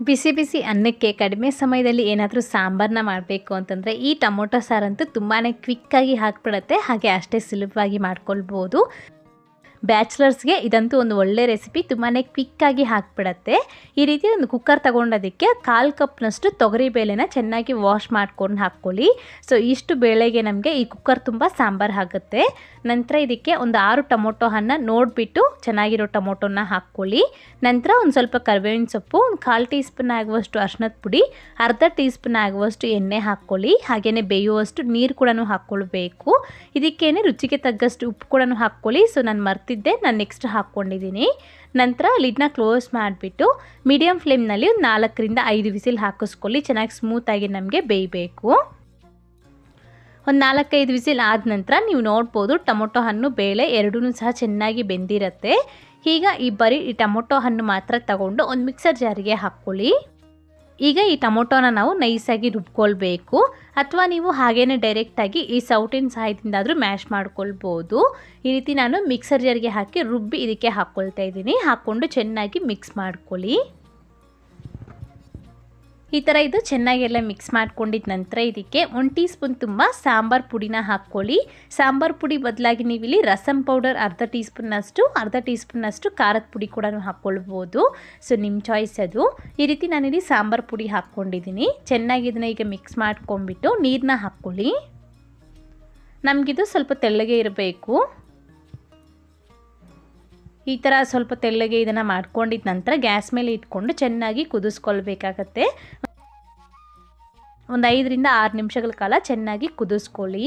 ಬಿಸಿ ಬಿಸಿ ಅನ್ನಕ್ಕೆ ಕಡಿಮೆ ಸಮಯದಲ್ಲಿ ಏನಾದರೂ ಸಾಂಬಾರನ್ನ ಮಾಡಬೇಕು ಅಂತಂದರೆ ಈ ಟೊಮೊಟೊ ಸಾರಂತೂ ತುಂಬಾ ಕ್ವಿಕ್ಕಾಗಿ ಹಾಕ್ಬಿಡತ್ತೆ. ಹಾಗೆ ಅಷ್ಟೇ ಸುಲಭವಾಗಿ ಮಾಡ್ಕೊಳ್ಬೋದು. ಬ್ಯಾಚುಲರ್ಸ್ಗೆ ಇದಂತೂ ಒಂದು ಒಳ್ಳೆ ರೆಸಿಪಿ ತುಂಬಾ ಕ್ವಿಕ್ಕಾಗಿ ಹಾಕ್ಬಿಡತ್ತೆ. ಈ ರೀತಿ ಒಂದು ಕುಕ್ಕರ್ ತಗೊಂಡೋದಕ್ಕೆ ಕಾಲು ಕಪ್ನಷ್ಟು ತೊಗರಿ ಬೇಳೆನ ಚೆನ್ನಾಗಿ ವಾಶ್ ಮಾಡ್ಕೊಂಡು ಹಾಕ್ಕೊಳ್ಳಿ. ಸೊ ಇಷ್ಟು ಬೇಳೆಗೆ ನಮಗೆ ಈ ಕುಕ್ಕರ್ ತುಂಬ ಸಾಂಬಾರು ಆಗುತ್ತೆ. ನಂತರ ಇದಕ್ಕೆ ಒಂದು ಆರು ಟೊಮೊಟೊ ಹಣ್ಣು ನೋಡಿಬಿಟ್ಟು ಚೆನ್ನಾಗಿರೋ ಟೊಮೊಟೊನ ಹಾಕ್ಕೊಳ್ಳಿ. ನಂತರ ಒಂದು ಸ್ವಲ್ಪ ಕರಿಬೇವಿನ ಸೊಪ್ಪು, ಒಂದು ಕಾಲು ಟೀ ಸ್ಪೂನ್ ಆಗುವಷ್ಟು ಅರ್ಶಿನದ ಪುಡಿ, ಅರ್ಧ ಟೀ ಸ್ಪೂನ್ ಆಗುವಷ್ಟು ಎಣ್ಣೆ ಹಾಕ್ಕೊಳ್ಳಿ. ಹಾಗೆಯೇ ಬೇಯುವಷ್ಟು ನೀರು ಕೂಡ ಹಾಕ್ಕೊಳ್ಬೇಕು. ಇದಕ್ಕೇನೆ ರುಚಿಗೆ ತಗ್ಗಷ್ಟು ಉಪ್ಪು ಕೂಡ ಹಾಕ್ಕೊಳ್ಳಿ. ಸೊ ನಾನು ಮರ್ತಿದ್ದೆ ನಾನು ನೆಕ್ಸ್ಟ್ ಹಾಕ್ಕೊಂಡಿದ್ದೀನಿ ನಂತರ ಲಿಡ್ನ ಕ್ಲೋಸ್ ಮಾಡಿಬಿಟ್ಟು ಮೀಡಿಯಂ ಫ್ಲೇಮ್ನಲ್ಲಿ ಒಂದು ನಾಲ್ಕರಿಂದ ಐದು ವಿಸಿಲ್ ಹಾಕಿಸ್ಕೊಳ್ಳಿ, ಚೆನ್ನಾಗಿ ಸ್ಮೂತಾಗಿ ನಮಗೆ ಬೇಯಬೇಕು. ಒಂದು ನಾಲ್ಕೈದು ವಿಸಿಲ್ ಆದ ನಂತರ ನೀವು ನೋಡ್ಬೋದು, ಟೊಮೊಟೊ ಹಣ್ಣು ಬೇಳೆ ಎರಡೂ ಸಹ ಚೆನ್ನಾಗಿ ಬೆಂದಿರುತ್ತೆ. ಈಗ ಈ ಬರೀ ಈ ಟೊಮೊಟೊ ಹಣ್ಣು ಮಾತ್ರ ತಗೊಂಡು ಒಂದು ಮಿಕ್ಸರ್ ಜಾರಿಗೆ ಹಾಕ್ಕೊಳ್ಳಿ. ಈಗ ಈ ಟೊಮೊಟೊನ ನಾವು ನೈಸಾಗಿ ರುಬ್ಕೊಳ್ಬೇಕು. ಅಥವಾ ನೀವು ಹಾಗೇ ಡೈರೆಕ್ಟಾಗಿ ಈ ಸೌಟಿನ ಸಹಾಯದಿಂದಾದರೂ ಮ್ಯಾಶ್ ಮಾಡ್ಕೊಳ್ಬೋದು. ಈ ರೀತಿ ನಾನು ಮಿಕ್ಸರ್ ಜರ್ಗೆ ಹಾಕಿ ರುಬ್ಬಿ ಇದಕ್ಕೆ ಹಾಕ್ಕೊಳ್ತಾ ಇದ್ದೀನಿ. ಹಾಕ್ಕೊಂಡು ಚೆನ್ನಾಗಿ ಮಿಕ್ಸ್ ಮಾಡ್ಕೊಳ್ಳಿ. ಈ ಥರ ಇದು ಚೆನ್ನಾಗೆಲ್ಲ ಮಿಕ್ಸ್ ಮಾಡ್ಕೊಂಡಿದ್ದ ನಂತರ ಇದಕ್ಕೆ ಒಂದು ಟೀ ಸ್ಪೂನ್ ತುಂಬ ಸಾಂಬಾರು ಪುಡಿನ ಹಾಕ್ಕೊಳ್ಳಿ. ಸಾಂಬಾರು ಪುಡಿ ಬದಲಾಗಿ ನೀವು ಇಲ್ಲಿ ರಸಂ ಪೌಡರ್ ಅರ್ಧ ಟೀ ಸ್ಪೂನ್ನಷ್ಟು ಅರ್ಧ ಟೀ ಸ್ಪೂನ್ನಷ್ಟು ಖಾರದ ಪುಡಿ ಕೂಡ ಹಾಕ್ಕೊಳ್ಬೋದು. ಸೊ ನಿಮ್ಮ ಚಾಯ್ಸ್ ಅದು. ಈ ರೀತಿ ನಾನಿಲ್ಲಿ ಸಾಂಬಾರು ಪುಡಿ ಹಾಕ್ಕೊಂಡಿದ್ದೀನಿ. ಚೆನ್ನಾಗಿ ಇದನ್ನು ಈಗ ಮಿಕ್ಸ್ ಮಾಡ್ಕೊಂಡ್ಬಿಟ್ಟು ನೀರನ್ನ ಹಾಕ್ಕೊಳ್ಳಿ. ನಮಗಿದು ಸ್ವಲ್ಪ ತೆಳ್ಳಗೆ ಇರಬೇಕು. ಈ ಥರ ಸ್ವಲ್ಪ ತೆಳ್ಳಗೆ ಇದನ್ನು ಮಾಡ್ಕೊಂಡಿದ್ದ ನಂತರ ಗ್ಯಾಸ್ ಮೇಲೆ ಇಟ್ಕೊಂಡು ಚೆನ್ನಾಗಿ ಕುದಿಸ್ಕೊಳ್ಬೇಕಾಗತ್ತೆ. ಒಂದು ಐದರಿಂದ ಆರು ನಿಮಿಷಗಳ ಕಾಲ ಚೆನ್ನಾಗಿ ಕುದಿಸ್ಕೊಳ್ಳಿ.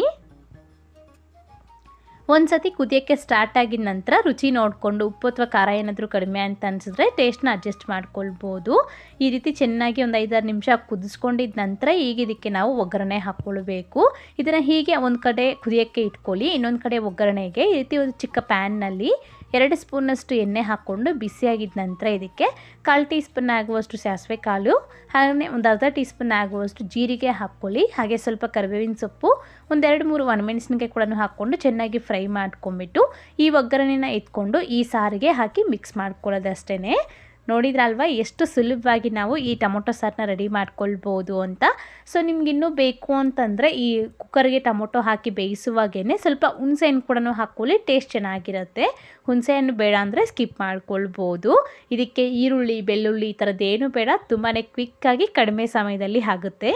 ಒಂದು ಸತಿ ಕುದಿಯೋಕ್ಕೆ ಸ್ಟಾರ್ಟ್ ಆಗಿದ ನಂತರ ರುಚಿ ನೋಡಿಕೊಂಡು ಉಪ್ಪು ಅಥವಾ ಖಾರ ಏನಾದರೂ ಕಡಿಮೆ ಅಂತ ಅನಿಸಿದ್ರೆ ಟೇಸ್ಟ್ನ ಅಡ್ಜಸ್ಟ್ ಮಾಡ್ಕೊಳ್ಬೋದು. ಈ ರೀತಿ ಚೆನ್ನಾಗಿ ಒಂದು ಐದಾರು ನಿಮಿಷ ಕುದಿಸ್ಕೊಂಡಿದ್ದ ನಂತರ ಈಗ ಇದಕ್ಕೆ ನಾವು ಒಗ್ಗರಣೆ ಹಾಕ್ಕೊಳ್ಬೇಕು ಇದನ್ನು ಹೀಗೆ ಒಂದು ಕಡೆ ಕುದಿಯೋಕ್ಕೆ ಇಟ್ಕೊಳ್ಳಿ, ಇನ್ನೊಂದು ಕಡೆ ಒಗ್ಗರಣೆಗೆ ಈ ರೀತಿ ಒಂದು ಚಿಕ್ಕ ಪ್ಯಾನ್ನಲ್ಲಿ ಎರಡು ಸ್ಪೂನಷ್ಟು ಎಣ್ಣೆ ಹಾಕ್ಕೊಂಡು ಬಿಸಿಯಾಗಿದ್ದ ನಂತರ ಇದಕ್ಕೆ ಕಾಲು ಟೀ ಸ್ಪೂನ್ ಆಗುವಷ್ಟು ಸಾಸಿವೆ ಕಾಳು ಹಾಗೆ ಒಂದು ಅರ್ಧ ಟೀ ಸ್ಪೂನ್ ಆಗುವಷ್ಟು ಜೀರಿಗೆ ಹಾಕ್ಕೊಳ್ಳಿ. ಹಾಗೆ ಸ್ವಲ್ಪ ಕರಿಬೇವಿನ ಸೊಪ್ಪು ಒಂದೆರಡು ಮೂರು ಒಣಮೆಣಸಿನಕಾಯಿ ಕೂಡ ಹಾಕ್ಕೊಂಡು ಚೆನ್ನಾಗಿ ಫ್ರೈ ಮಾಡ್ಕೊಂಬಿಟ್ಟು ಈ ಒಗ್ಗರಣೆನ ಎತ್ಕೊಂಡು ಈ ಸಾರಿಗೆ ಹಾಕಿ ಮಿಕ್ಸ್ ಮಾಡ್ಕೊಳ್ಳೋದಷ್ಟೇ ನೋಡಿದ್ರಲ್ವ? ಎಷ್ಟು ಸುಲಭವಾಗಿ ನಾವು ಈ ಟೊಮೊಟೊ ಸಾರನ್ನ ರೆಡಿ ಮಾಡ್ಕೊಳ್ಬೋದು ಅಂತ. ಸೊ ನಿಮ್ಗಿನ್ನೂ ಬೇಕು ಅಂತಂದರೆ ಈ ಕುಕ್ಕರ್ಗೆ ಟೊಮೊಟೊ ಹಾಕಿ ಬೇಯಿಸುವಾಗೇ ಸ್ವಲ್ಪ ಹುಣಸೆಹಣ್ಣು ಕೂಡ ಹಾಕ್ಕೊಳ್ಳಿ ಟೇಸ್ಟ್ ಚೆನ್ನಾಗಿರುತ್ತೆ. ಹುಣಸೆಹಣ್ಣು ಬೇಡ ಅಂದರೆ ಸ್ಕಿಪ್ ಮಾಡ್ಕೊಳ್ಬೋದು. ಇದಕ್ಕೆ ಈರುಳ್ಳಿ, ಬೆಳ್ಳುಳ್ಳಿ ಈ ಥರದ್ದೇನು ಬೇಡ ತುಂಬಾ ಕ್ವಿಕ್ಕಾಗಿ ಕಡಿಮೆ ಸಮಯದಲ್ಲಿ ಆಗುತ್ತೆ.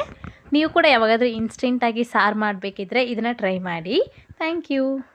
ನೀವು ಕೂಡ ಯಾವಾಗಾದರೂ ಇನ್ಸ್ಟೆಂಟಾಗಿ ಸಾರು ಮಾಡಬೇಕಿದ್ರೆ ಇದನ್ನು ಟ್ರೈ ಮಾಡಿ. Thank you